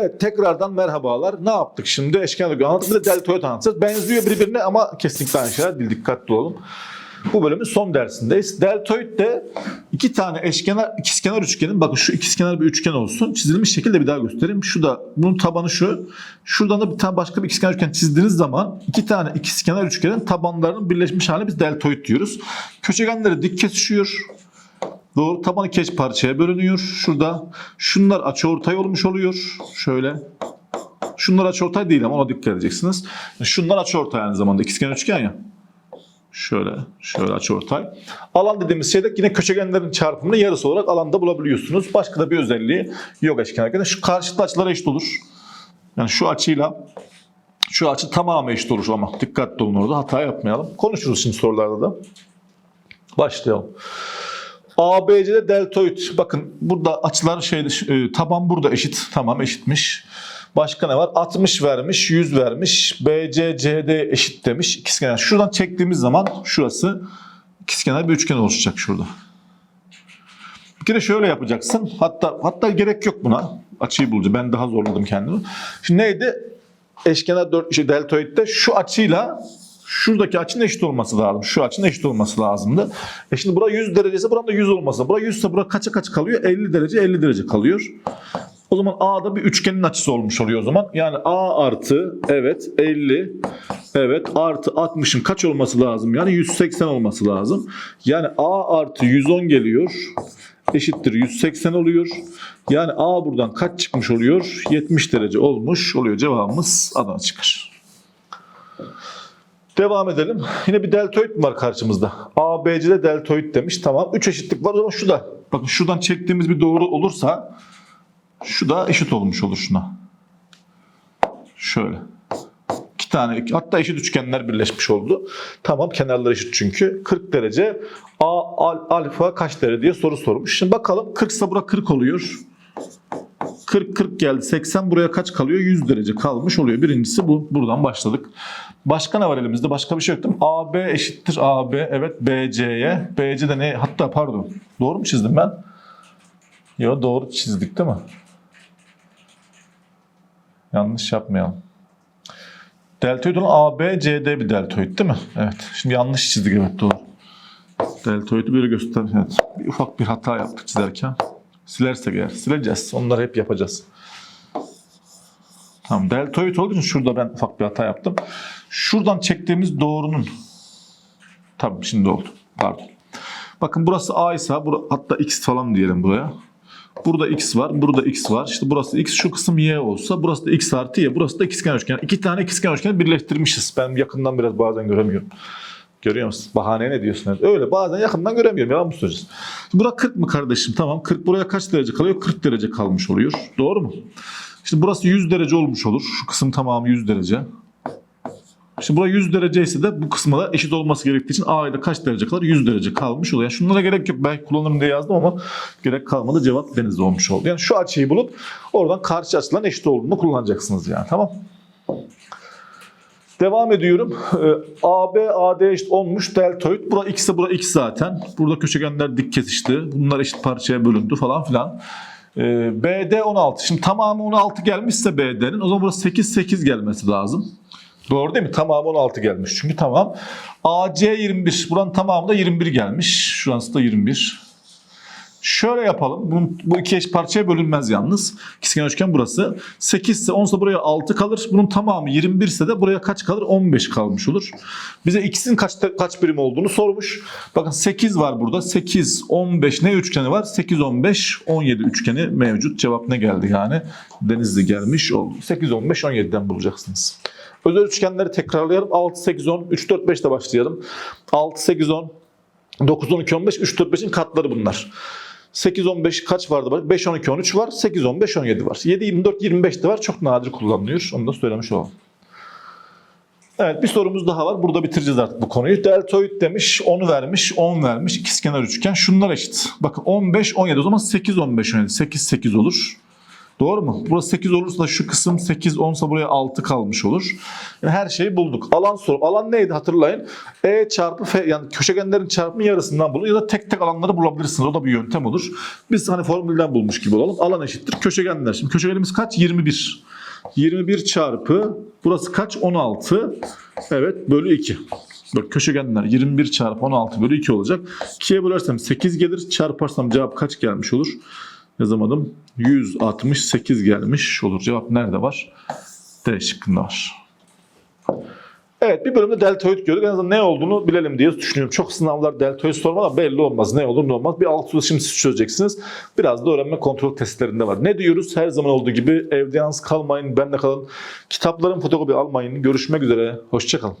Evet tekrardan merhabalar. Ne yaptık şimdi? Eşkenar üçgen anlattık. Bir de deltoid anlatacağız. Benziyor birbirine ama kesinlikle aynı şeyler değil. Dikkatli olalım. Bu bölümün son dersindeyiz. Deltoid de iki tane eşkenar, ikizkenar üçgenin, bakın şu ikizkenar bir üçgen olsun. Çizilmiş şekilde bir daha göstereyim. Şu da, bunun tabanı şu. Şuradan da bir tane başka bir ikizkenar üçgen çizdiğiniz zaman iki tane ikizkenar üçgenin tabanlarının birleşmiş haline biz deltoid diyoruz. Köşegenleri dik kesişiyor. Doğru. Taban iki eş parçaya bölünüyor. Şurada. Şunlar açıortay olmuş oluyor. Şöyle. Şunlar açıortay değil ama ona dikkat edeceksiniz. Şunlar açıortay aynı zamanda. İkizkenar üçgen ya. Şöyle, şöyle açıortay. Alan dediğimiz şeyde yine köşegenlerin çarpımını yarısı olarak alanda bulabiliyorsunuz. Başka da bir özelliği yok eşkenar üçgende. Şu karşıtlı açılara eşit olur. Yani şu açıyla şu açı tamamı eşit olur ama dikkatli olun orada hata yapmayalım. Konuşuruz şimdi sorularda da. Başlayalım. ABC'de deltoid. Bakın burada açılar şeyde e, taban burada eşit. Tamam eşitmiş. Başka ne var? 60 vermiş, 100 vermiş. BC, CD eşit demiş. İkizkenar. Şuradan çektiğimiz zaman şurası ikizkenar bir üçgen oluşacak şurada. Bir kere şöyle yapacaksın. Hatta hatta gerek yok buna. Açıyı bulacağım. Ben daha zorladım kendimi. Şimdi neydi? Eşkenar 4 şey deltoidde şu açıyla şuradaki açının eşit olması lazım. Şu açının eşit olması lazımdı. E şimdi bura 100 derecesi buranın da 100 olması. Bura 100 ise bura kaça kaç kalıyor? 50 derece 50 derece kalıyor. O zaman A'da bir üçgenin açısı olmuş oluyor o zaman. Yani A artı evet 50 evet artı 60'ın kaç olması lazım? Yani 180 olması lazım. Yani A artı 110 geliyor. Eşittir 180 oluyor. Yani A buradan kaç çıkmış oluyor? 70 derece olmuş oluyor. Cevabımız Adana çıkar. Devam edelim. Yine bir deltoid mi var karşımızda? ABC'de deltoid demiş. Tamam. 3 eşitlik var ama şu da. Bakın şuradan çektiğimiz bir doğru olursa şu da eşit olmuş olur şuna. Şöyle. İki tane hatta eşit üçgenler birleşmiş oldu. Tamam kenarlar eşit çünkü. 40 derece. A al, alfa kaç derece diye soru sormuş. Şimdi bakalım 40 ise bura 40 oluyor. 40 40 geldi. 80 buraya kaç kalıyor? 100 derece kalmış oluyor. Birincisi bu. Buradan başladık. Başka ne var elimizde? Başka bir şey yok değil mi? AB eşittir AB. Evet BC'ye. BC de ne? Hatta pardon. Doğru mu çizdim ben? Yok doğru çizdik değil mi? Yanlış yapmayalım. Deltoid olan AB, CD bir deltoid değil mi? Evet. Şimdi yanlış çizdik evet doğru. Deltoidi böyle göster. Evet. Bir ufak bir hata yaptık çizerken. Silersek eğer. Sileceğiz. Onları hep yapacağız. Tamam. Deltoid olduğu için şurada ben ufak bir hata yaptım. Şuradan çektiğimiz doğrunun Tabii şimdi oldu. Pardon. Bakın burası A ise hatta X falan diyelim buraya. Burada X var, burada X var. İşte burası X, şu kısım Y olsa burası da X artı Y. Burası da ikizkenar üçgen. İki tane ikizkenar üçgeni birleştirmişiz. Ben yakından biraz bazen göremiyorum. Görüyor musun? Bahane ne diyorsun? Öyle bazen yakından göremiyorum. Yalan mı söyleyeceğiz? Bura 40 mı kardeşim? Tamam. 40 buraya kaç derece kalıyor? 40 derece kalmış oluyor. Doğru mu? Şimdi burası 100 derece olmuş olur. Şu kısım tamamı 100 derece. Şimdi burası 100 derece ise de bu kısma da eşit olması gerektiği için A ile kaç derece kalır? 100 derece kalmış oluyor. Yani şunlara gerek yok. Belki kullanırım diye yazdım ama gerek kalmadı. Cevap denizde olmuş oldu. Yani şu açıyı bulup oradan karşı açıların eşit olduğunu kullanacaksınız yani. Tamam. Devam ediyorum. Ee, AB, AD eşit olmuş deltoid. Bura x ise bura x zaten. Burada köşegenler dik kesişti. Bunlar eşit parçaya bölündü falan filan. Ee, BD 16. Şimdi tamamı 16 gelmişse BD'nin o zaman burası 8 8 gelmesi lazım. Doğru değil mi? Tamamı 16 gelmiş. Çünkü tamam. AC 21. Buranın tamamı da 21 gelmiş. Şurası da 21. Şöyle yapalım. Bunun, bu iki eş parçaya bölünmez yalnız. İkizkenar üçgen burası. 8 ise 10 ise buraya 6 kalır. Bunun tamamı 21 ise de buraya kaç kalır? 15 kalmış olur. Bize x'in kaç, kaç birim olduğunu sormuş. Bakın 8 var burada. 8, 15 ne üçgeni var? 8, 15, 17 üçgeni mevcut. Cevap ne geldi yani? Denizli gelmiş oldu. 8, 15, 17'den bulacaksınız. Özel üçgenleri tekrarlayalım. 6, 8, 10, 3, 4, 5 de başlayalım. 6, 8, 10, 9, 12, 15, 3, 4, 5'in katları bunlar. 8, 15 kaç vardı? 5, 12, 13 var. 8, 15, 17 var. 7, 24, 25 de var. Çok nadir kullanılıyor. Onu da söylemiş olalım. Evet bir sorumuz daha var. Burada bitireceğiz artık bu konuyu. Deltoid demiş, 10 vermiş, 10 vermiş. İkizkenar üçgen. Şunlar eşit. Bakın 15, 17. O zaman 8, 15, 17. 8, 8 olur. Doğru mu? Burası 8 olursa şu kısım 8 10'sa buraya 6 kalmış olur. Yani her şeyi bulduk. Alan soru. Alan neydi hatırlayın. E çarpı F yani köşegenlerin çarpımı yarısından bulun ya da tek tek alanları bulabilirsiniz. O da bir yöntem olur. Biz hani formülden bulmuş gibi olalım. Alan eşittir köşegenler. Şimdi köşegenimiz kaç? 21. 21 çarpı burası kaç? 16. Evet bölü 2. Bak köşegenler 21 çarpı 16 bölü 2 olacak. 2'ye bölersem 8 gelir. Çarparsam cevap kaç gelmiş olur? Yazamadım. 168 gelmiş olur. Cevap nerede var? D şıkkında var. Evet bir bölümde deltoid gördük. En azından ne olduğunu bilelim diye düşünüyorum. Çok sınavlar deltoid sormadan belli olmaz. Ne olur ne olmaz. Bir alt soru şimdi siz çözeceksiniz. Biraz da öğrenme kontrol testlerinde var. Ne diyoruz? Her zaman olduğu gibi evde yalnız kalmayın. Benle kalın. Kitapların fotokopi almayın. Görüşmek üzere. Hoşçakalın.